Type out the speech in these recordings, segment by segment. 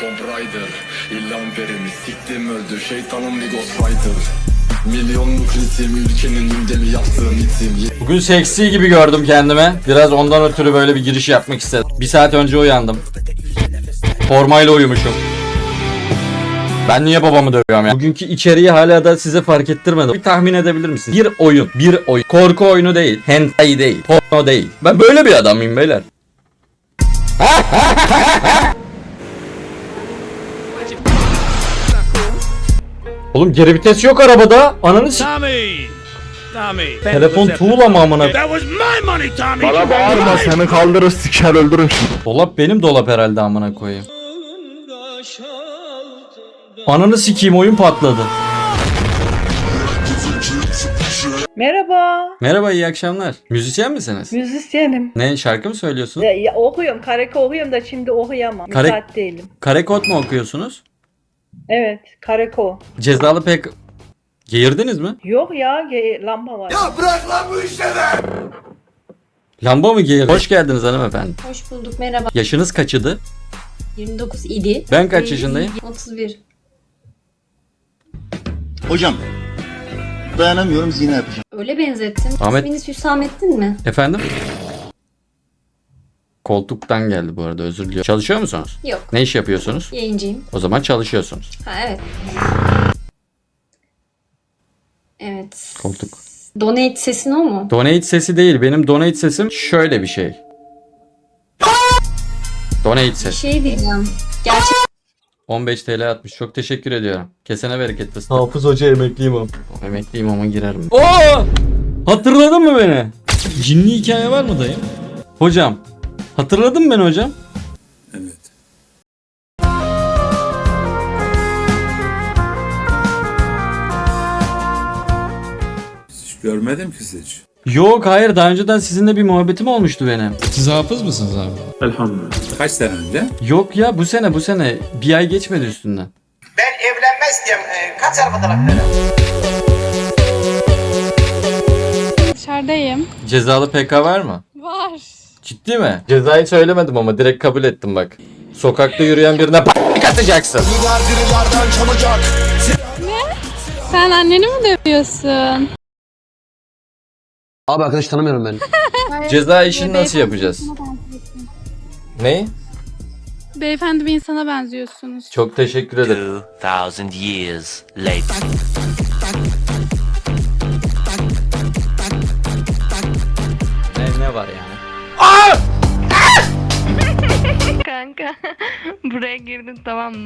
Tomb Raider İllan siktim öldü Şeytanım bir ghostwriter Milyonluk ritim ülkenin gündemi yaptığım itim Bugün seksi gibi gördüm kendime. Biraz ondan ötürü böyle bir giriş yapmak istedim. Bir saat önce uyandım. Formayla uyumuşum. Ben niye babamı dövüyorum ya? Bugünkü içeriği hala da size fark ettirmedim. Bir tahmin edebilir misiniz? Bir oyun. Bir oyun. Korku oyunu değil. Hentai değil. Porno değil. Ben böyle bir adamım beyler. Oğlum geri vites yok arabada. Ananı s- Tommy! Tommy. Telefon tuğla mı amına? That was my money, Tommy! Bana bağırma seni kaldırır siker öldürürüm şimdi. Dolap benim dolap herhalde amına koyayım. Ananı sikeyim oyun patladı. Merhaba. Merhaba iyi akşamlar. Müzisyen misiniz? Müzisyenim. Ne şarkı mı söylüyorsun? Ya, ya okuyorum. Kareke okuyorum da şimdi okuyamam. Kare- Müsait değilim. Karekod mu okuyorsunuz? Evet. Kareko. Cezalı pek... Geğirdiniz mi? Yok ya. ge- lamba var. Lamba mı geğirdi? Hoş geldiniz hanımefendi. Hoş bulduk merhaba. Yaşınız kaçıdı? 29 idi. Ben kaç yaşındayım? 31. Hocam dayanamıyorum zina yapacağım. Öyle benzettin. Ahmet- İsminiz Hüsamettin mi? Efendim? Koltuktan geldi bu arada özür diliyorum. Çalışıyor musunuz? Yok. Ne iş yapıyorsunuz? Yayıncıyım. O zaman çalışıyorsunuz. Ha evet. Evet. Koltuk. Donate sesin o mu? Donate sesi değil. Benim donate sesim şöyle bir şey. Donate Bir ses. şey diyeceğim. Gerçek 15 TL atmış. Çok teşekkür ediyorum. Kesene bereket fıstık. Hafız Hoca emekliyim ama. Emekliyim ama girerim. Oo! Hatırladın mı beni? Cinli hikaye var mı dayım? Hocam. Hatırladın mı beni hocam? Hiç görmedim ki sizi hiç. Yok hayır daha önceden sizinle bir muhabbetim olmuştu benim. Siz hafız mısınız abi? Kaç sene önce? Yok ya bu sene bu sene bir ay geçmedi üstünden. Ben evlenme istiyorum. Ee, kaç araba tarafları? Dışarıdayım. Cezalı PK var mı? Var. Ciddi mi? Cezayı söylemedim ama direkt kabul ettim bak. Sokakta yürüyen birine p***lik atacaksın. Sen anneni mi dövüyorsun? Abi arkadaş tanımıyorum ben. Ceza işini nasıl yapacağız? Ne? Beyefendi bir insana benziyorsunuz. Çok teşekkür ederim. 2000 years later.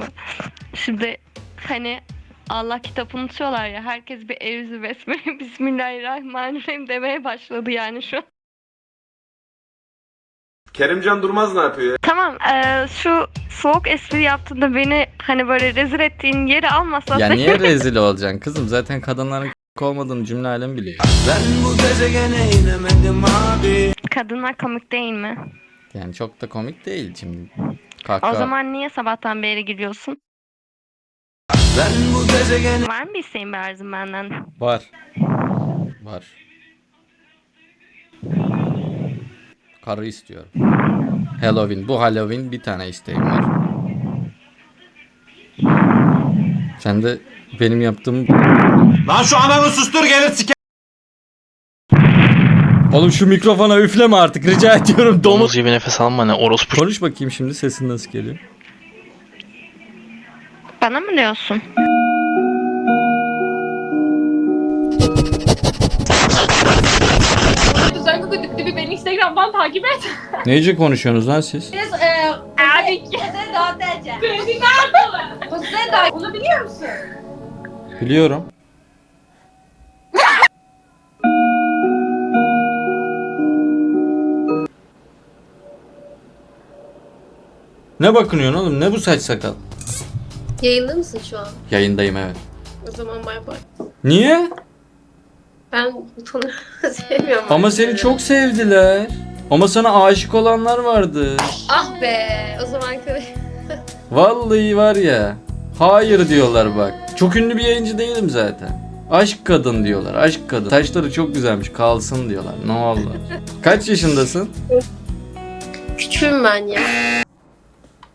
Mı? Şimdi hani Allah kitabını unutuyorlar ya herkes bir evzi besmele bismillahirrahmanirrahim demeye başladı yani şu an. Kerimcan Durmaz ne yapıyor? Tamam eee, şu soğuk espri yaptığında beni hani böyle rezil ettiğin yeri almasan Ya niye rezil olacaksın kızım? Zaten kadınların k- olmadığını cümle alem biliyor. kadınlar komik değil mi? Yani çok da komik değil şimdi. O Kahkaha. zaman niye sabahtan beri gülüyorsun? Var mı bir isteğin bir arzun benden? Var. Var. Karı istiyorum. Halloween. Bu Halloween bir tane isteğim var. Sen de benim yaptığım... Lan şu ananı sustur gelir siker. Oğlum şu mikrofona üfleme artık rica ediyorum. Domuz gibi nefes alma ne orospu. Konuş bakayım şimdi sesin nasıl geliyor? Bana mı diyorsun? Bir beni Instagram'dan takip et. Neyce konuşuyorsunuz lan siz? Abi ki. Beni nerede? Onu biliyor musun? Biliyorum. Ne bakınıyorsun oğlum? Ne bu saç sakal? Yayında mısın şu an? Yayındayım evet. O zaman bay bay. Niye? Ben butonu sevmiyorum. Ama seni çok sevdiler. Ama sana aşık olanlar vardı. Ah be. O zaman Vallahi var ya. Hayır diyorlar bak. Çok ünlü bir yayıncı değilim zaten. Aşk kadın diyorlar. Aşk kadın. Saçları çok güzelmiş. Kalsın diyorlar. Ne oldu? Kaç yaşındasın? küçüğüm ben ya.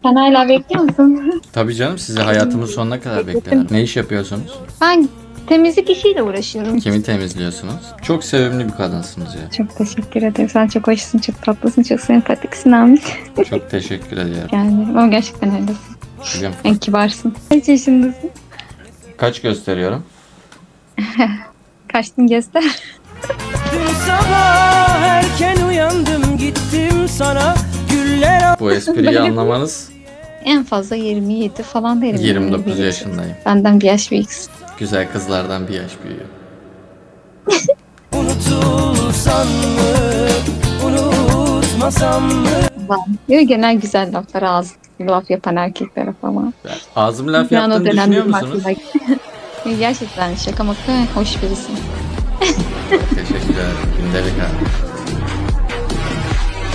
Sen hala bekliyor musun? Tabii canım sizi hayatımın sonuna kadar beklerim. Ne iş yapıyorsunuz? Ben temizlik işiyle uğraşıyorum. Kimi temizliyorsunuz? Çok sevimli bir kadınsınız ya. Çok teşekkür ederim. Sen çok hoşsun, çok tatlısın, çok sempatiksin Ahmet. Çok teşekkür ediyorum. Yani ama gerçekten öylesin. Biliyorum. En kibarsın. Kaç yaşındasın? Kaç gösteriyorum? Kaçtın göster. Dün sabah erken uyandım gittim sana Bu espriyi anlamanız En fazla 27 falan derim. 29 Yani. yaşındayım. Benden bir yaş büyüksün. Güzel kızlardan bir yaş büyüyor. unutulsan mı unutmasam mı Böyle genel güzel laflar ağız laf yapan erkeklere falan. Ben ağzım laf Yani o yaptığını düşünüyor musunuz? Gerçekten şaka maka hoş birisin. Teşekkür ederim. Gündelik abi.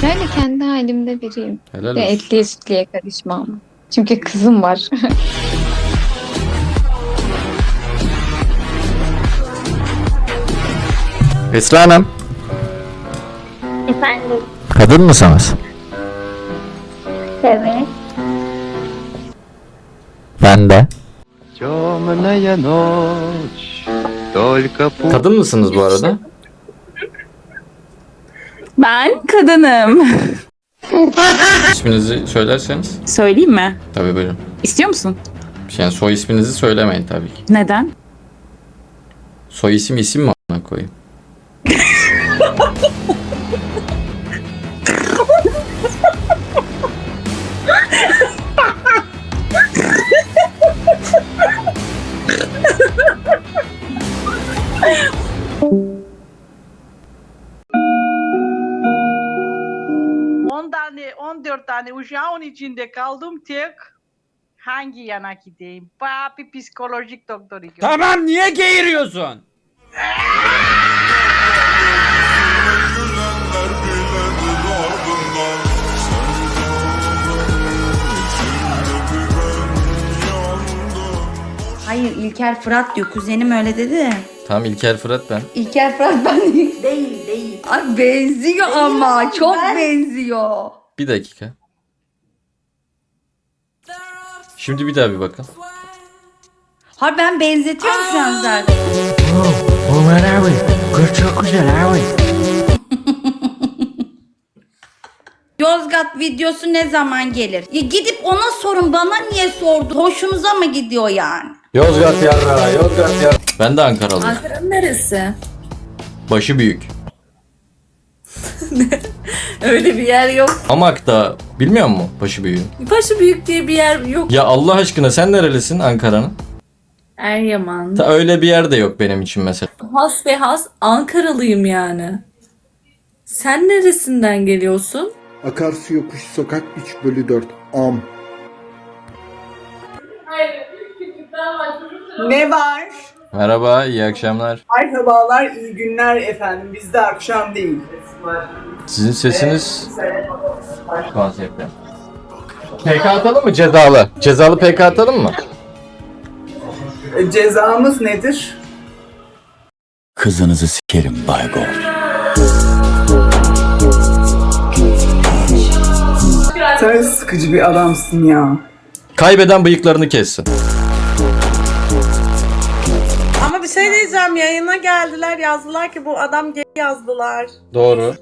Böyle kendi halimde biriyim. Helal Ve olsun. etliye sütlüye karışmam. Çünkü kızım var. Esra Hanım. Efendim? Kadın mısınız? Evet. Ben de. Kadın mısınız bu arada? Ben kadınım. İsminizi söylerseniz. Söyleyeyim mi? Tabii buyurun. İstiyor musun? Yani soy isminizi söylemeyin tabii ki. Neden? Soy isim isim mi a**ına koyayım? 14 tane uşağın içinde kaldım tek hangi yana gideyim? Bayağı bir psikolojik doktoru gördüm. Tamam niye geğiriyorsun? Hayır İlker Fırat diyor. Kuzenim öyle dedi de. Tamam İlker Fırat ben. İlker Fırat ben değil. Değil değil. Ay benziyor ama. Çok benziyor. Bir dakika. Şimdi bir daha bir bakın. Hayır ben benzetiyorum şu an zaten. Yozgat videosu ne zaman gelir? Ya gidip ona sorun bana niye sordu? Hoşunuza mı gidiyor yani? Yozgat yarra, Yozgat yarra. Ben de Ankaralıyım. Ankara'nın neresi? Başı büyük. Öyle bir yer yok. Hamak'ta bilmiyor musun başı büyüğü? Başı büyük diye bir yer yok. Ya Allah aşkına sen nerelisin Ankara'nın? Eryaman. Ta öyle bir yer de yok benim için mesela. Has ve has Ankaralıyım yani. Sen neresinden geliyorsun? Akarsu yokuş sokak 3 bölü 4 am Ne var? Merhaba, iyi akşamlar. Merhabalar, iyi günler efendim. Bizde akşam değil. Sizin sesiniz konsepte. PK atalım mı cezalı? Cezalı PK atalım mı? Cezamız nedir? Kızınızı sikerim Baygo. Sen sıkıcı bir adamsın ya. Kaybeden bıyıklarını kessin. Ama bir şey diyeceğim. Yayına geldiler yazdılar ki bu adam gay yazdılar. Doğru.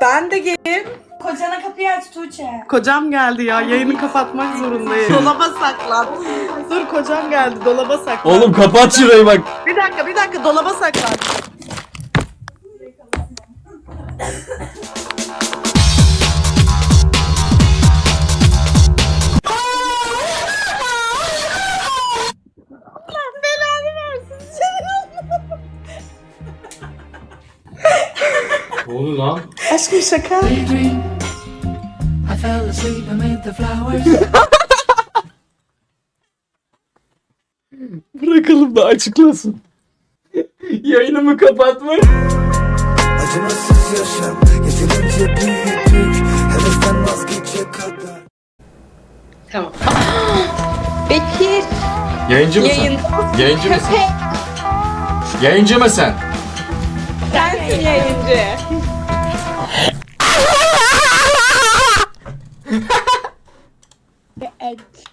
Ben de gayim. Kocana kapıyı aç Tuğçe. Kocam geldi ya. Yayını kapatmak zorundayım. dolaba saklan. Dur kocam geldi. Dolaba saklan. Oğlum kapat şurayı bak. Bir dakika bir dakika dolaba saklan. Ne oldu lan? Aşkım şaka. Bırakalım da açıklasın. Yayınımı kapatma. Acımasız yaşam yeterince büyüdük Hevesten vazgeçecek kadar Bekir. Yayıncı mısın? Yayıncı mısın? Yayıncı mısın? Sensin yayıncı.